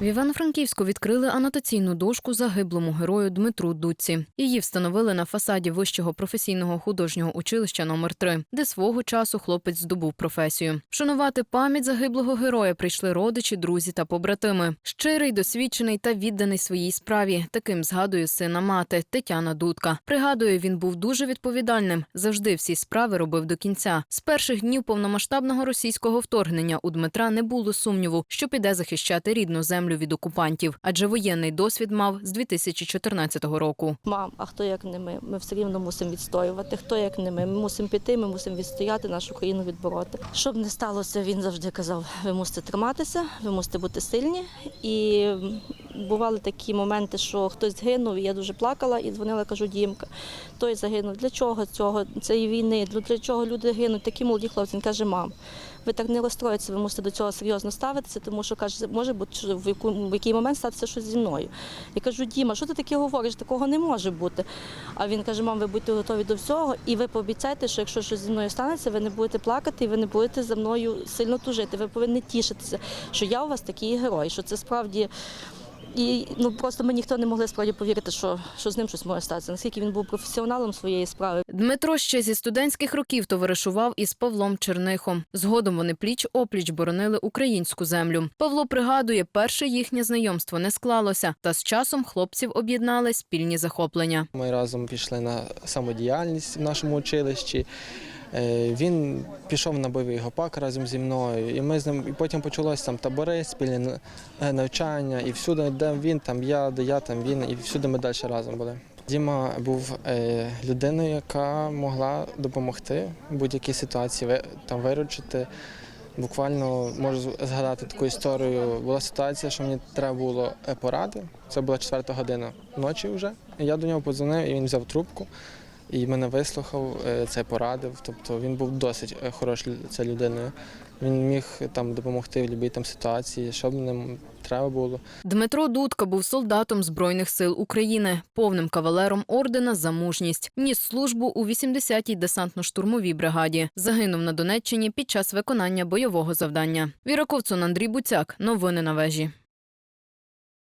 В Івано-Франківську відкрили анотаційну дошку загиблому герою Дмитру Дудці. Її встановили на фасаді вищого професійного художнього училища номер 3 де свого часу хлопець здобув професію. Вшанувати пам'ять загиблого героя прийшли родичі, друзі та побратими. Щирий, досвідчений та відданий своїй справі. Таким згадує сина мати Тетяна Дудка. Пригадує, він був дуже відповідальним. Завжди всі справи робив до кінця. З перших днів повномасштабного російського вторгнення у Дмитра не було сумніву, що піде захищати рідну землю від окупантів, адже воєнний досвід мав з 2014 року. Мам, а хто як не ми? Ми все рівно мусимо відстоювати. Хто як не ми? Ми мусимо піти, ми мусимо відстояти нашу країну відбороти. Щоб не сталося, він завжди казав: ви мусите триматися, ви мусите бути сильні. І бували такі моменти, що хтось згинув, і я дуже плакала і дзвонила, кажу, Дімка, той загинув. Для чого цього цієї війни? Для чого люди гинуть? Такі молоді хлопці. Він каже, мам. Ви так не розстроїться, ви мусите до цього серйозно ставитися, тому що каже, може бути в яку в який момент статися щось зі мною. Я кажу, Діма, що ти таке говориш? Такого не може бути. А він каже: мам, ви будьте готові до всього, і ви пообіцяйте, що якщо щось зі мною станеться, ви не будете плакати, і ви не будете за мною сильно тужити. Ви повинні тішитися, що я у вас такий герой, що це справді. І ну просто ми ніхто не могли справді повірити, що, що з ним щось може статися. Наскільки він був професіоналом своєї справи. Дмитро ще зі студентських років товаришував із Павлом Чернихом. Згодом вони пліч опліч боронили українську землю. Павло пригадує, перше їхнє знайомство не склалося, та з часом хлопців об'єднали спільні захоплення. Ми разом пішли на самодіяльність в нашому училищі. Е, Він пішов на бойовий гопак разом зі мною, і ми з ним і потім почалось там табори, спільне е, навчання, і всюди, де він, там я, де я, там він, і всюди ми далі разом були. Діма був е, людиною, яка могла допомогти в будь-якій ситуації, там виручити. Буквально можу згадати таку історію. Була ситуація, що мені треба було поради. Це була четверта година ночі вже. Я до нього подзвонив, і він взяв трубку і мене вислухав, е, це порадив. Тобто він був досить е, хорошою людиною. Він міг там допомогти в будь-якій там ситуації, що б ним треба було. Дмитро Дудка був солдатом Збройних сил України, повним кавалером ордена за мужність. Ніс службу у 80-й десантно-штурмовій бригаді. Загинув на Донеччині під час виконання бойового завдання. Віра Ковцун, Андрій Буцяк. Новини на вежі.